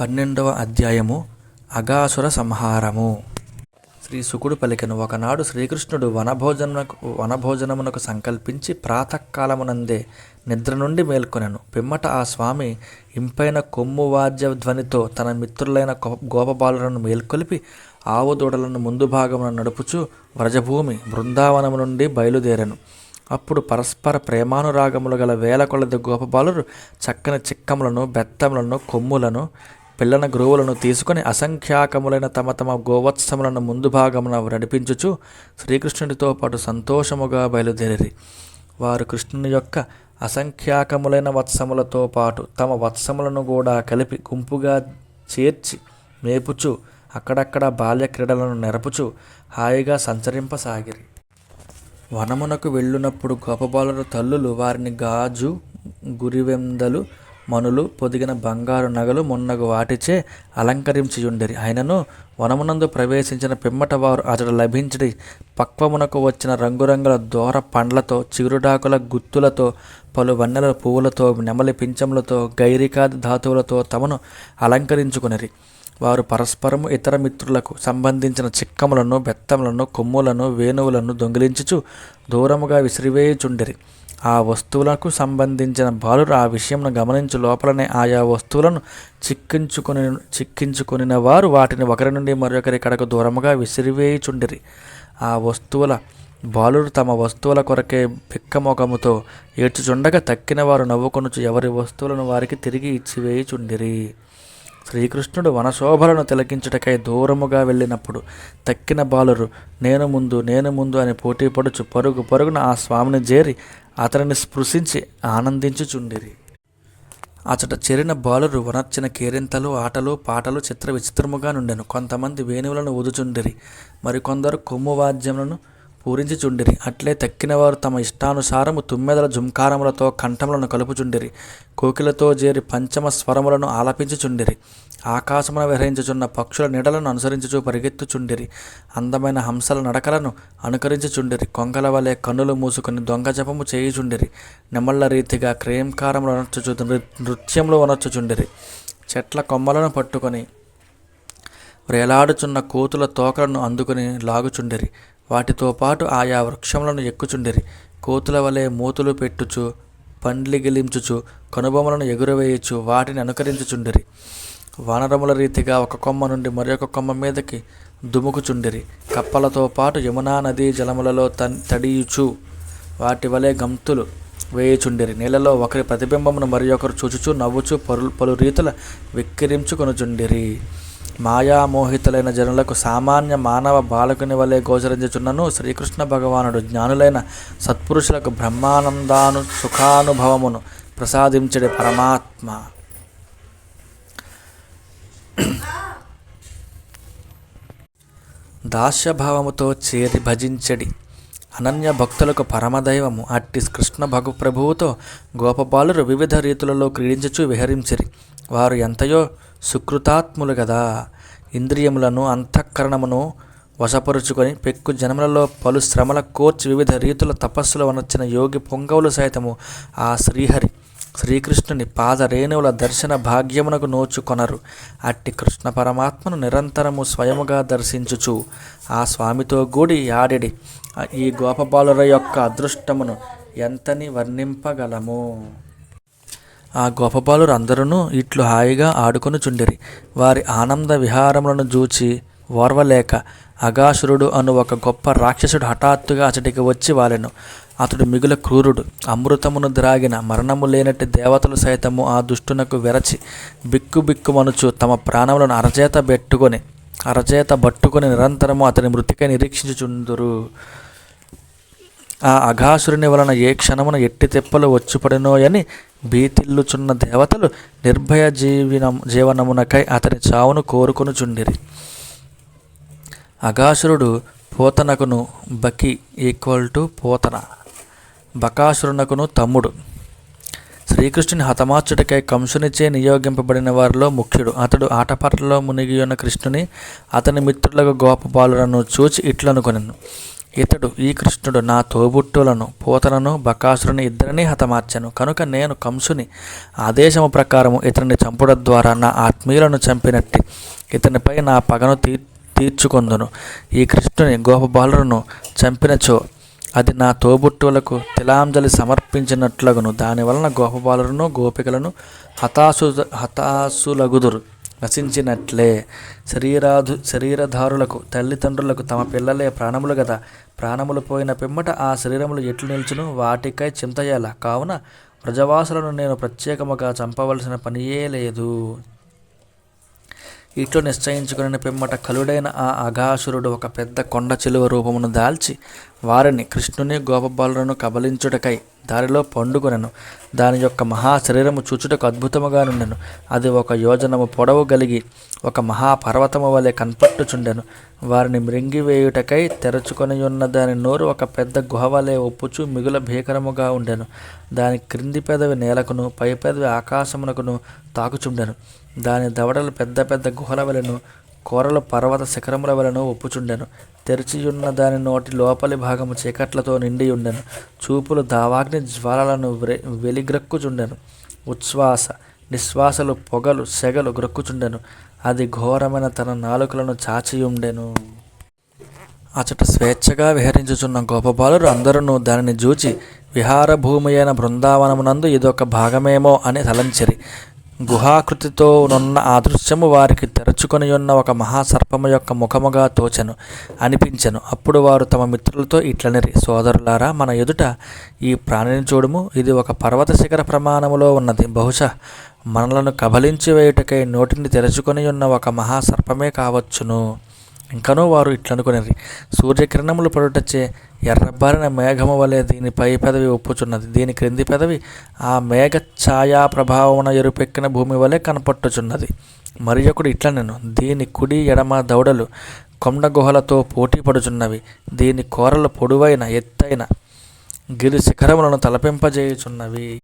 పన్నెండవ అధ్యాయము అగాసుర సంహారము. శ్రీ సుకుడు పలికెను ఒకనాడు శ్రీకృష్ణుడు వనభోజనకు వనభోజనమునకు సంకల్పించి ప్రాతకాలమునందే నిద్ర నుండి మేల్కొనెను. పిమ్మట ఆ స్వామి ఇంపైన కొమ్ము వాద్య ధ్వనితో తన మిత్రులైన గో- గోపబాలులను మేల్కొలిపి ఆవు దూడలను ముందు భాగమున నడుపుచు వ్రజభూమి బృందావనము నుండి బయలుదేరెను. అప్పుడు పరస్పర ప్రేమానురాగములు గల వేల కొలది గోపబాలురు చక్కని చిక్కములను బెత్తములను కొమ్ములను పిల్లన గ్రోవులను తీసుకొని అసంఖ్యాకములైన తమ తమ గోవత్సములను ముందు భాగమున నడిపించుచు శ్రీకృష్ణుడితో పాటు సంతోషముగా బయలుదేరి వారు కృష్ణుని యొక్క అసంఖ్యాకములైన వత్సములతో పాటు తమ వత్సములను కూడా కలిపి గుంపుగా చేర్చి మేపుచు అక్కడక్కడ బాల్య క్రీడలను నెరపుచు హాయిగా సంచరింపసాగిరి. వనమునకు వెళ్ళునప్పుడు గోపబాలుల తల్లులు వారిని గాజు గురివెందలు మనులు పొదిగిన బంగారు నగలు మున్నగు వాటిచే అలంకరించియుండిరి. ఆయనను వనమునందు ప్రవేశించిన పిమ్మట వారు అతడు లభించడి. పక్వమునకు వచ్చిన రంగురంగుల దూర పండ్లతో చిగురుడాకుల గుత్తులతో పలు వన్నెల పువ్వులతో నెమలి పింఛములతో గైరికాది ధాతువులతో తమను అలంకరించుకునిరి. వారు పరస్పరము ఇతర మిత్రులకు సంబంధించిన చిక్కములను బెత్తములను కొమ్ములను వేణువులను దొంగిలించుచు దూరముగా విసిరివేయుచుండిరి. ఆ వస్తువులకు సంబంధించిన బాలురు ఆ విషయంను గమనించు లోపలనే ఆయా వస్తువులను చిక్కించుకొని చిక్కించుకొనిన వారు వాటిని ఒకరి నుండి మరొకరి కడకు దూరముగా విసిరివేయుచుండిరి. ఆ వస్తువుల బాలురు తమ వస్తువుల కొరకే పిక్కమొకముతో ఏడ్చుచుండగా తక్కిన వారు నవ్వుకొనుచు ఎవరి వస్తువులను వారికి తిరిగి ఇచ్చివేయుచుండిరి. శ్రీకృష్ణుడు వనశోభలను తిలకించుటకై దూరముగా వెళ్ళినప్పుడు తక్కిన బాలురు నేను ముందు నేను ముందు అని పోటీ పడుచు పరుగు పరుగున ఆ స్వామిని చేరి అతనిని స్పృశించి ఆనందించుచుండిరి. అచట చేరిన బాలురు వనర్చిన కేరింతలు ఆటలు పాటలు చిత్ర విచిత్రముగా నుండెను. కొంతమంది వేణువులను ఊదుచుండిరి. మరికొందరు కొమ్ము వాద్యములను పూరించుచుండిరి. అట్లే తక్కినవారు తమ ఇష్టానుసారము తుమ్మెదల జుంకారములతో కంఠములను కలుపుచుండిరి. కోకిలతో చేరి పంచమ స్వరములను ఆలపించుచుండిరి. ఆకాశమున విహరించుచున్న పక్షుల నీడలను అనుసరించుచు పరిగెత్తుచుండిరి. అందమైన హంసల నడకలను అనుకరించుచుండిరి. కొంగల వలె కన్నులు మూసుకుని దొంగ జపము చేయుచుండిరి. నెమళ్ళ రీతిగా క్రేంకారములు అనర్చుచు నృత్యములు అనర్చుచుండిరి. చెట్ల కొమ్మలను పట్టుకొని వేలాడుచున్న కోతుల తోకలను అందుకుని లాగుచుండిరి. వాటితో పాటు ఆయా వృక్షములను ఎక్కుచుండిరి. కోతుల వలె మూతులు పెట్టుచు పండ్లిగిలించుచు కనుబొమ్మలను ఎగురవేయచ్చు వాటిని అనుకరించుచుండిరి. వానరముల రీతిగా ఒక కొమ్మ నుండి మరొక కొమ్మ మీదకి దుముకుచుండిరి. కప్పలతో పాటు యమునా నదీ జలములలో తన్ తడియుచు వాటి వలె గంతులు వేయుచుండిరి. నీళ్ళలో ఒకరి ప్రతిబింబమును మరి ఒకరు చూచుచు నవ్వుచు పలు పలు రీతుల వెక్కిరించుకొనుచుండిరి. మాయామోహితులైన జనులకు సామాన్య మానవ బాలకుని వలె గోచరించుచున్నను శ్రీకృష్ణ భగవానుడు. జ్ఞానులైన సత్పురుషులకు బ్రహ్మానందాను సుఖానుభవమును ప్రసాదించడి పరమాత్మ. దాస్యభావముతో చేరి భజించడి. అనన్య భక్తులకు పరమదైవము అట్టి కృష్ణ భగు ప్రభువుతో గోపబాలురు వివిధ రీతులలో క్రీడించుచు విహరించిరి. వారు ఎంతయో సుకృతాత్ములు కదా ఇంద్రియములను అంతఃకరణమును వశపరుచుకొని పెక్కు జనములలో పలు శ్రమల కోర్చి వివిధ రీతుల తపస్సులు వనర్చిన యోగి పొంగవులు సైతము ఆ శ్రీహరి శ్రీకృష్ణుని పాద రేణువుల దర్శన భాగ్యమునకు నోచుకొనరు అట్టి కృష్ణ పరమాత్మను నిరంతరము స్వయముగా దర్శించుచు ఆ స్వామితో గూడి ఆడిడి ఈ గోపబాలుర యొక్క అదృష్టమును ఎంతని వర్ణింపగలము? ఆ గొప్పపాలు అందరూ ఇట్లు హాయిగా ఆడుకొనుచుండిరి. వారి ఆనంద విహారములను చూచి ఓర్వలేక అగాసురుడు అను ఒక గొప్ప రాక్షసుడు హఠాత్తుగా అతడికి వచ్చి వాలెను. అతడు మిగుల క్రూరుడు. అమృతమును ద్రాగిన మరణము లేనట్టి దేవతలు సైతము ఆ దుష్టునకు వెరచి బిక్కుబిక్కుమనుచు తమ ప్రాణములను అరచేత పెట్టుకొని అరచేత పట్టుకొని నిరంతరము అతని మృతికై నిరీక్షించుచుందురు. ఆ అఘాసురుని వలన ఏ క్షణమున ఎట్టి తెప్పలు వచ్చిపడినోయని భీతిల్లుచున్న దేవతలు నిర్భయ జీవిన జీవనమునకై అతని చావును కోరుకొనుచుండిరి. అగాసురుడు పోతనకును బకి ఈక్వల్ టు పోతన. బకాసురునకును తమ్ముడు. శ్రీకృష్ణుని హతమార్చుటకై కంసునిచే నియోగింపబడిన వారిలో ముఖ్యుడు. అతడు ఆటపాటలో మునిగి ఉన్న కృష్ణుని అతని మిత్రులకు గోపబాలులను చూచి ఇట్లనుకొనను. ఇతడు ఈ కృష్ణుడు నా తోబుట్టులను పూతలను బకాసురుని ఇద్దరినీ హతమార్చాను. కనుక నేను కంసుని ఆదేశము ప్రకారము ఇతని చంపుట ద్వారా నా ఆత్మీయులను చంపినట్టి ఇతనిపై నా పగను తీ తీర్చుకొందును. ఈ కృష్ణుని గోపబాలును చంపినచో అది నా తోబుట్టువులకు తిలాంజలి సమర్పించినట్లగును. దానివలన గోపబాలును గోపికలను హతాసు హతాసులగుదురు నశించినట్లే. శరీరాధు శరీరధారులకు తల్లిదండ్రులకు తమ పిల్లలే ప్రాణములు కదా ప్రాణములు పోయిన పిమ్మట ఆ శరీరములు ఎట్లు నిల్చును? వాటికై చింతయ్యాల కావున ప్రజవాసులను నేను ప్రత్యేకముగా చంపవలసిన పనియే లేదు. ఇట్లు నిశ్చయించుకుని పిమ్మట కలుడైన ఆ అఘాసురుడు ఒక పెద్ద కొండ చిలువ రూపమును దాల్చి వారిని కృష్ణుని గోపబాలులను కబలించుటకై దారిలో పండుకొనను. దాని యొక్క మహా శరీరము చూచుటకు అద్భుతముగా నుండెను. అది ఒక యోజనము పొడవు కలిగి ఒక మహాపర్వతము వలె కనపట్టుచుండెను. వారిని మృంగివేయుటకై తెరచుకొని ఉన్న దాని నోరు ఒక పెద్ద గుహ వలె ఒప్పుచు మిగుల భీకరముగా ఉండెను. దాని క్రింది పెదవి నేలకును పై పెదవి ఆకాశమునకును తాకుచుండెను. దాని దవడలు పెద్ద పెద్ద గుహల వలెను కూరలు పర్వత శిఖరముల వలెను ఒప్పుచుండెను. తెరిచియున్న దాని నోటి లోపలి భాగము చీకట్లతో నిండి ఉండెను. చూపులు దావాగ్ని జ్వాలలను వెలిగ్రక్కుచుండెను. ఉచ్ఛ్వాస నిశ్వాసలు పొగలు సెగలు గ్రక్కుచుండెను. అది ఘోరమైన తన నాలుకలను చాచియుండెను అచట స్వేచ్ఛగా విహరించుచున్న గోపబాలురు అందరూ దానిని చూచి విహార భూమి అయిన బృందావనమునందు ఇదొక భాగమేమో అని తలంచరి. గుహాకృతితో నున్న ఆ దృశ్యము వారికి తెరచుకొని ఉన్న ఒక మహాసర్పము యొక్క ముఖముగా తోచను అనిపించెను. అప్పుడు వారు తమ మిత్రులతో ఇట్లనిరి సోదరులారా మన ఎదుట ఈ ప్రాణిని చూడము. ఇది ఒక పర్వత శిఖర ప్రమాణములో ఉన్నది. బహుశా మనలను కబలించి వేయుటకై నోటిని తెరచుకొని ఉన్న ఒక మహాసర్పమే కావచ్చును. ఇంకనూ వారు ఇట్లనుకునేది సూర్యకిరణములు పడుటచ్చే ఎర్రబారిన మేఘము వలె దీని పై పెదవి ఒప్పుచున్నది. దీని క్రింది పెదవి ఆ మేఘ ఛాయా ప్రభావమున ఎరుపెక్కిన భూమి వలె కనపట్టుచున్నది. మరి ఒకడు ఇట్ల నేను దీని కుడి ఎడమ దౌడలు కొండ గుహలతో పోటీ పడుచున్నవి. దీని కోరలు పొడువైన ఎత్తైన గిరి శిఖరములను తలపింపజేయుచున్నవి.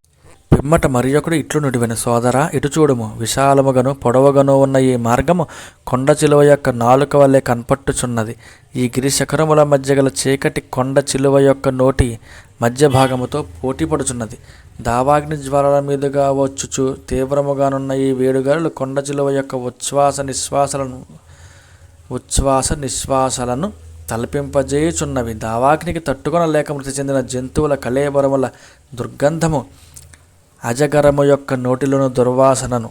పిమ్మట మరి ఒకడు ఇట్లు నుడివెను సోదరా ఇటు చూడుము. విశాలముగను పొడవుగను ఉన్న ఈ మార్గము కొండ చిలువ యొక్క నాలుక వలె కనపట్టుచున్నది. ఈ గిరిశకరముల మధ్య గల చీకటి కొండ చిలువ యొక్క నోటి మధ్య భాగముతో పోటీ పడుచున్నది దావాగ్ని జ్వరాల మీదుగా వచ్చుచు తీవ్రముగానున్న ఈ వేడుగాలు కొండ చిలువ యొక్క ఉచ్ఛ్వాస నిశ్వాసలను ఉచ్ఛ్వాస నిశ్వాసలను తలపింపజేయుచున్నవి. దావాగ్నికి తట్టుకొనలేక మృతి చెందిన జంతువుల కళేబరముల దుర్గంధము అజగరము యొక్క నోటిలోని దుర్వాసనను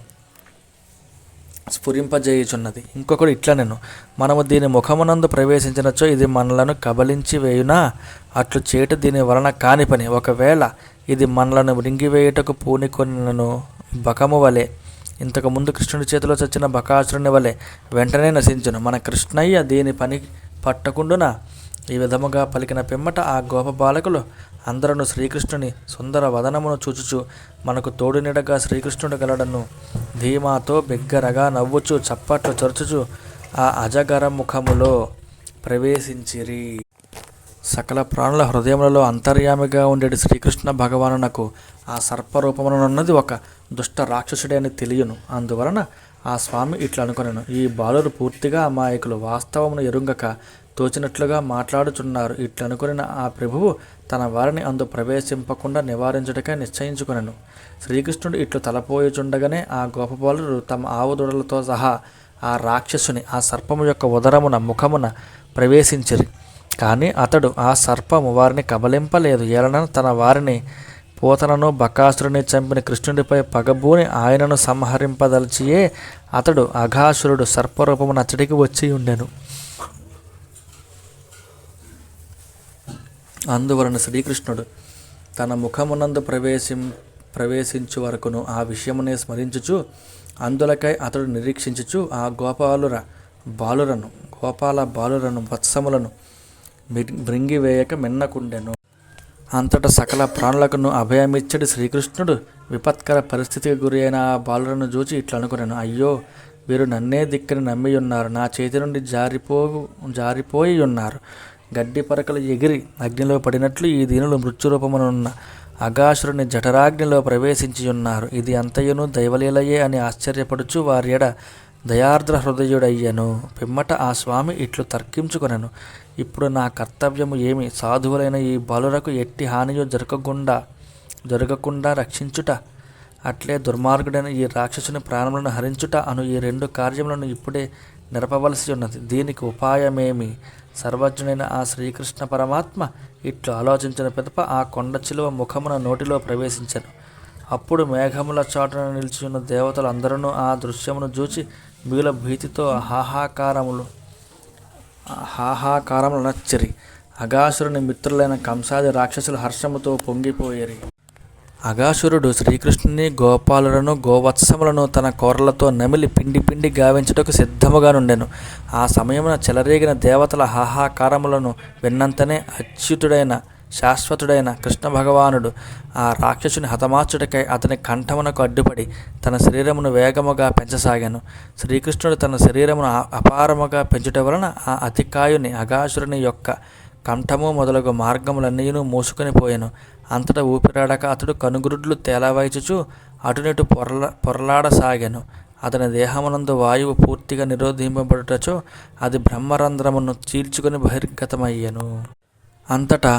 స్ఫురింపజేయుచున్నది. ఇంకొకడు ఇట్లా నేను మనము దీని ముఖమునందు ప్రవేశించినచో ఇది మనలను కబలించి వేయునా? అట్లు చేటు దీని వలన కాని పని. ఒకవేళ ఇది మనలను మృంగివేయుటకు పూనికొనను బకము వలె ఇంతకు ముందు కృష్ణుడి చేతిలో చచ్చిన బకాసురుని వలె వెంటనే నశించును. మన కృష్ణయ్య దీని పని పట్టకుండున? ఈ విధముగా పలికిన పిమ్మట ఆ గోప బాలకులు అందరూ శ్రీకృష్ణుని సుందర వదనమును చూచుచు మనకు తోడునిడగా శ్రీకృష్ణుడు గలడను ధీమాతో బిగ్గరగా నవ్వుచు చప్పట్లు చరుచుచు ఆ అజగర ముఖములో ప్రవేశించిరి. సకల ప్రాణుల హృదయములలో అంతర్యామిగా ఉండేది శ్రీకృష్ణ భగవానునకు ఆ సర్పరూపమునున్నది ఒక దుష్ట రాక్షసుడే అని తెలియను. అందువలన ఆ స్వామి ఇట్లా అనుకున్నాను ఈ బాలురు పూర్తిగా అమాయకులు. వాస్తవమును ఎరుంగక తోచినట్లుగా మాట్లాడుచున్నారు. ఇట్లా ఆ ప్రభువు తన వారిని అందు ప్రవేశింపకుండా నివారించుటకై నిశ్చయించుకునను. శ్రీకృష్ణుడు ఇట్లు తలపోయుచుండగానే ఆ గోపబాలుడు తమ ఆవుదొడలతో సహా ఆ రాక్షసుని ఆ సర్పము యొక్క ఉదరమున ముఖమున ప్రవేశించిరి. కానీ అతడు ఆ సర్పము వారిని కబలింపలేదు. ఏలన తన వారిని పూతనను బకాసురుని చంపిన కృష్ణుడిపై పగబూని ఆయనను సంహరింపదలిచియే అతడు అఘాసురుడు సర్పరూపము నచ్చడికి వచ్చి ఉండెను. అందువలన శ్రీకృష్ణుడు తన ముఖమునందు ప్రవేశం ప్రవేశించు వరకును ఆ విషయమునే స్మరించుచు అందులకై అతడు నిరీక్షించుచు ఆ గోపాలుర బాలురను గోపాల బాలురను వత్సములను మిర్- మృంగివేయక మిన్నకుండెను. అంతట సకల ప్రాణులకును అభయమిచ్చడి శ్రీకృష్ణుడు విపత్కర పరిస్థితికి గురి అయిన ఆ బాలురను చూచి ఇట్లా అనుకున్నాను అయ్యో వీరు నన్నే దిక్కని నమ్మి ఉన్నారు నా చేతి నుండి జారిపో జారిపోయి ఉన్నారు గడ్డి పరకలు ఎగిరి అగ్నిలో పడినట్లు ఈ దీనులు మృత్యురూపమునున్న అగాసురుని జఠరాగ్నిలో ప్రవేశించి ఉన్నారు ఇది అంతయును దైవలీలయే అని ఆశ్చర్యపడుచు వారి ఎడ దయార్ద్ర హృదయుడయ్యను. పిమ్మట ఆ స్వామి ఇట్లు తర్కించుకొనెను. ఇప్పుడు నా కర్తవ్యము ఏమి? సాధువులైన ఈ బలులకు ఎట్టి హానియో జరగకుండా జరగకుండా రక్షించుట? అట్లే దుర్మార్గుడైన ఈ రాక్షసుని ప్రాణములను హరించుట అను ఈ రెండు కార్యములను ఇప్పుడే నిరపవలసి ఉన్నది. దీనికి ఉపాయమేమి? సర్వజ్ఞుడైన ఆ శ్రీకృష్ణ పరమాత్మ ఇట్లు ఆలోచించిన పిదప ఆ కొండ చిలువ ముఖమున నోటిలో ప్రవేశించను. అప్పుడు మేఘముల చాటున నిలిచి ఉన్న దేవతలు అందరూ ఆ దృశ్యమును చూచి మిగుల భీతితో హాహాకారములు హాహాకారములు నచ్చరి అగాసురుని మిత్రులైన కంసాది రాక్షసులు హర్షముతో పొంగిపోయేరి. అగాసురుడు శ్రీకృష్ణుని గోపాలులను గోవత్సములను తన కోరలతో నమిలి పిండి పిండి గావించుటకు సిద్ధముగానుండెను. ఆ సమయమున చెలరేగిన దేవతల హాహాకారములను విన్నంతనే అచ్యుతుడైన శాశ్వతుడైన కృష్ణ భగవానుడు ఆ రాక్షసుని హతమార్చుటకై అతని కంఠమునకు అడ్డుపడి తన శరీరమును వేగముగా పెంచసాగాను. శ్రీకృష్ణుడు తన శరీరమును అపారముగా పెంచుట వలన ఆ అతికాయుని అగాసురుని యొక్క కంఠము మొదలగు మార్గములన్నీను మూసుకొని పోయాను. అంతటా ఊపిరాడక అతడు కనుగురుడ్లు తేలవైచుచు అటునిటు పొరల పొరలాడసాగాను. అతని దేహమునందు వాయువు పూర్తిగా నిరోధింపబడుటచో అది బ్రహ్మరంధ్రమును చీల్చుకొని బహిర్గతమయ్యను. అంతటా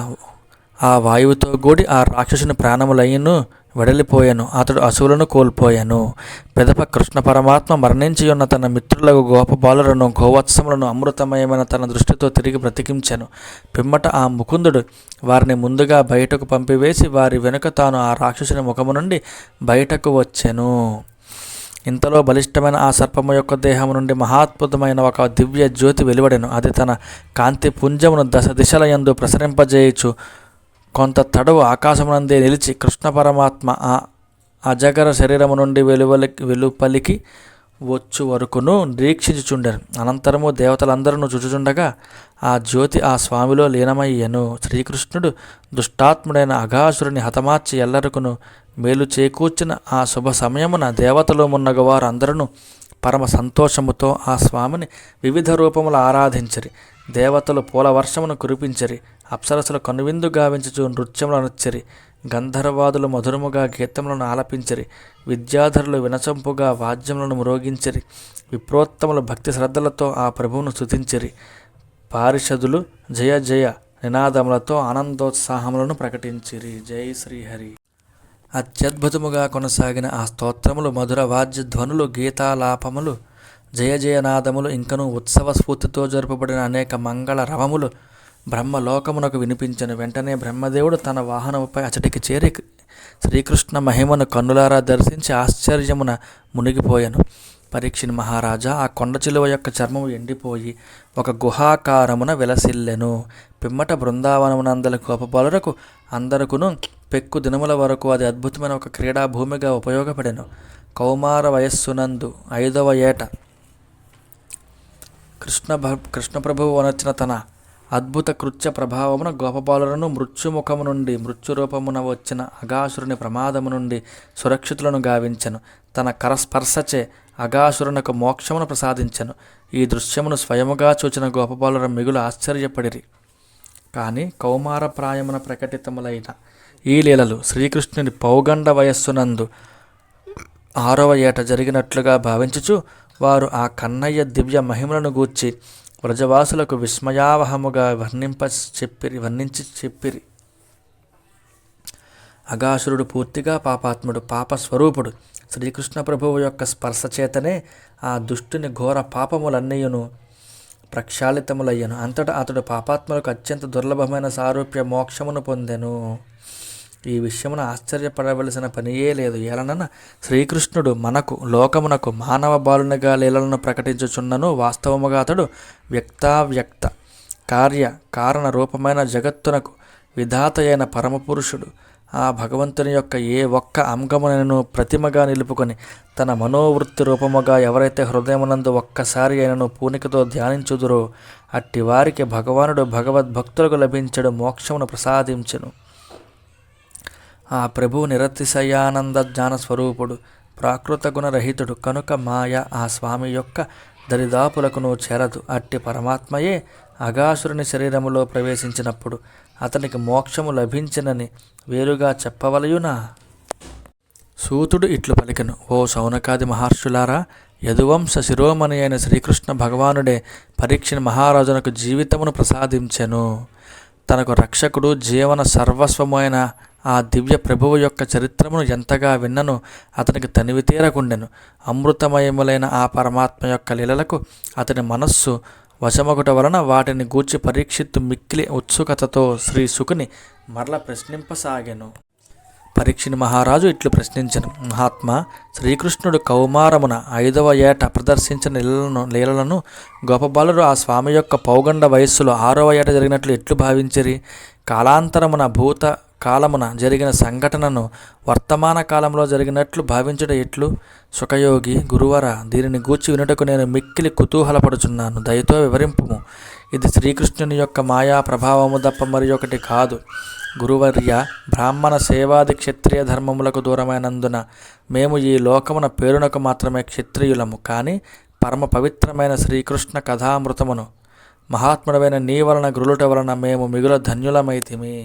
ఆ వాయువుతో కూడి ఆ రాక్షసుని ప్రాణములయ్యను వెడలిపోయాను. అతడు అసువులను కోల్పోయాను. పెదప కృష్ణ పరమాత్మ మరణించి ఉన్న తన మిత్రులకు గోపబాలులను గోవత్సములను అమృతమయమైన తన దృష్టితో తిరిగి బ్రతికించాను. పిమ్మట ఆ ముకుందుడు వారిని ముందుగా బయటకు పంపివేసి వారి వెనుక తాను ఆ రాక్షసుని ముఖము నుండి బయటకు వచ్చాను. ఇంతలో బలిష్టమైన ఆ సర్పము యొక్క దేహము నుండి మహాద్భుతమైన ఒక దివ్య జ్యోతి వెలువడెను. అది తన కాంతి పుంజమును దశ దిశల యందు ప్రసరింపజేయచ్చు కొంత తడవు ఆకాశమునందే నిలిచి కృష్ణ పరమాత్మ ఆ అజగర శరీరము నుండి వెలువలి వెలుపలికి వచ్చు వరకును నిరీక్షించుచుండెను. అనంతరము దేవతలందరూ చుచుచుండగా ఆ జ్యోతి ఆ స్వామిలో లీనమయ్యను. శ్రీకృష్ణుడు దుష్టాత్ముడైన అఘాసురుని హతమార్చి ఎల్లరకును మేలు చేకూర్చిన ఆ శుభ సమయమున దేవతలు మున్నగ అందరూ పరమ సంతోషముతో ఆ స్వామిని వివిధ రూపములు ఆరాధించరి. దేవతలు పూల వర్షమును కురిపించరి. అప్సరసులు కనువిందు గావించుచు నృత్యములు నచ్చరి గంధర్వాదులు మధురముగా గీతములను ఆలపించరి. విద్యాధరులు వినచంపుగా వాద్యములను మ్రోగించరి. విప్రోత్తములు భక్తి శ్రద్ధలతో ఆ ప్రభువును స్థుతించరి పారిషదులు జయ జయ నినాదములతో ఆనందోత్సాహములను ప్రకటించిరి. జై శ్రీహరి. అత్యద్భుతముగా కొనసాగిన ఆ స్తోత్రములు మధుర వాద్య ధ్వనులు గీతాలాపములు జయ జయనాదములు ఇంకను ఉత్సవ స్ఫూర్తితో జరుపబడిన అనేక మంగళ రవములు బ్రహ్మలోకమునకు వినిపించను వెంటనే బ్రహ్మదేవుడు తన వాహనముపై అచటికి చేరి శ్రీకృష్ణ మహిమను కన్నులారా దర్శించి ఆశ్చర్యమున మునిగిపోయాను. పరీక్షిని మహారాజా ఆ కొండ చిలువ యొక్క చర్మము ఎండిపోయి ఒక గుహాకారమున విలసిల్లెను. పిమ్మట బృందావనమునందల గోపబాలురకు అందరకును పెక్కు దినముల వరకు అది అద్భుతమైన ఒక క్రీడా భూమిగా ఉపయోగపడెను. కౌమార వయస్సునందు ఐదవ ఏట కృష్ణ కృష్ణప్రభువు వనర్చిన తన అద్భుత కృత్య ప్రభావమున గోపబాలులను మృత్యుముఖము నుండి మృత్యురూపమున వచ్చిన అగాసురుని ప్రమాదము నుండి సురక్షితులను గావించెను. తన కరస్పర్శచే అగాసురునకు మోక్షమును ప్రసాదించెను. ఈ దృశ్యమును స్వయముగా చూచిన గోపబాలుర మిగులు ఆశ్చర్యపడిరి. కానీ కౌమార ప్రాయమున ప్రకటితములైన ఈ లీలలు శ్రీకృష్ణుని పౌగండ వయస్సునందు ఆరవ ఏట జరిగినట్లుగా భావించుచు వారు ఆ కన్నయ్య దివ్య మహిమలను గూర్చి వ్రజవాసులకు విస్మయావహముగా వర్ణింప చెప్పిరి వర్ణించి చెప్పిరి. అగాసురుడు పూర్తిగా పాపాత్ముడు పాప స్వరూపుడు శ్రీకృష్ణ ప్రభువు యొక్క స్పర్శ చేతనే ఆ దుష్టుని ఘోర పాపములన్నయ్యను ప్రక్షాళితములయ్యను. అంతటా అతడు పాపాత్మలకు అత్యంత దుర్లభమైన సారూప్య మోక్షమును పొందెను. ఈ విషయమున ఆశ్చర్యపడవలసిన పనియే లేదు. ఏలనన శ్రీకృష్ణుడు మనకు లోకమునకు మానవ బాలునిగా లీలలను ప్రకటించుచున్నను వాస్తవముగా అతడు వ్యక్తావ్యక్త కార్య కారణ రూపమైన జగత్తునకు విధాత అయిన పరమపురుషుడు. ఆ భగవంతుని యొక్క ఏ ఒక్క అంగమునను ప్రతిమగా నిలుపుకొని తన మనోవృత్తి రూపముగా ఎవరైతే హృదయమునందు ఒక్కసారి అయినను పూనికతో ధ్యానించుదురో అట్టి వారికి భగవానుడు భగవద్భక్తులకు లభించడు మోక్షమును ప్రసాదించెను. ఆ ప్రభు నిరతిశయానంద జ్ఞాన స్వరూపుడు ప్రాకృత గుణరహితుడు కనుక మాయ ఆ స్వామి యొక్క దరిదాపులకును చేరదు. అట్టి పరమాత్మయే అగాసురుని శరీరములో ప్రవేశించినప్పుడు అతనికి మోక్షము లభించినని వేరుగా చెప్పవలయునా? సూతుడు ఇట్లు పలికెను. ఓ సౌనకాది మహర్షులారా యదువంశ శిరోమణి అయిన శ్రీకృష్ణ భగవానుడే పరీక్షణ మహారాజునకు జీవితమును ప్రసాదించెను. తనకు రక్షకుడు జీవన సర్వస్వమైన ఆ దివ్య ప్రభువు యొక్క చరిత్రమును ఎంతగా విన్నను అతనికి తనివి తీరకుండెను. అమృతమయములైన ఆ పరమాత్మ యొక్క లీలలకు అతని మనస్సు వశమొకట వలన వాటిని గూర్చి పరీక్షిత్తు మిక్కిలి ఉత్సుకతతో శ్రీశుఖుని మరల ప్రశ్నింపసాగాను. పరీక్షని మహారాజు ఇట్లు ప్రశ్నించను. మహాత్మా శ్రీకృష్ణుడు కౌమారమున ఐదవ ఏట ప్రదర్శించిన లీలలను లీలలను గోపబాలురు ఆ స్వామి యొక్క పౌగండ వయస్సులో ఆరవ ఏట జరిగినట్లు ఎట్లు భావించిరి? కాలాంతరమున భూత కాలమున జరిగిన సంఘటనను వర్తమాన కాలంలో జరిగినట్లు భావించడం ఎట్లు? సుఖయోగి గురువర దీనిని గూర్చి వినుటకు నేను మిక్కిలి కుతూహలపడుచున్నాను. దయతో వివరింపుము. ఇది శ్రీకృష్ణుని యొక్క మాయా ప్రభావము తప్ప మరి ఒకటి కాదు. గురువర్య బ్రాహ్మణ సేవాది క్షత్రియ ధర్మములకు దూరమైనందున మేము ఈ లోకమున పేరునకు మాత్రమే క్షత్రియులము. కానీ పరమ పవిత్రమైన శ్రీకృష్ణ కథామృతమును మహాత్ముడమైన నీ వలన గురులుట వలన మేము మిగుల ధన్యులమైతిమి.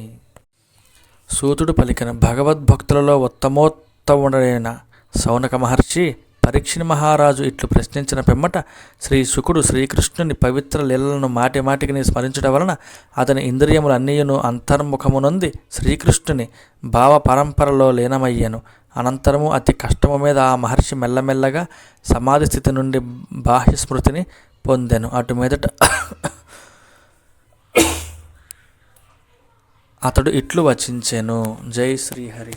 సూతుడు పలికిన భగవద్భక్తులలో ఉత్తమోత్తముడైన సౌనక మహర్షి పరీక్షణ మహారాజు ఇట్లు ప్రశ్నించిన పిమ్మట శ్రీ శుకుడు శ్రీకృష్ణుని పవిత్ర లీలలను మాటి మాటికిని స్మరించడం వలన అతని ఇంద్రియములన్నీయును అంతర్ముఖమునొంది శ్రీకృష్ణుని భావ పరంపరలో లీనమయ్యాను. అనంతరము అతి కష్టము మీద ఆ మహర్షి మెల్లమెల్లగా సమాధి స్థితి నుండి బాహ్య స్మృతిని పొందాను. అటు మీదట అతడు ఇట్లు వచించెను. జై శ్రీహరి.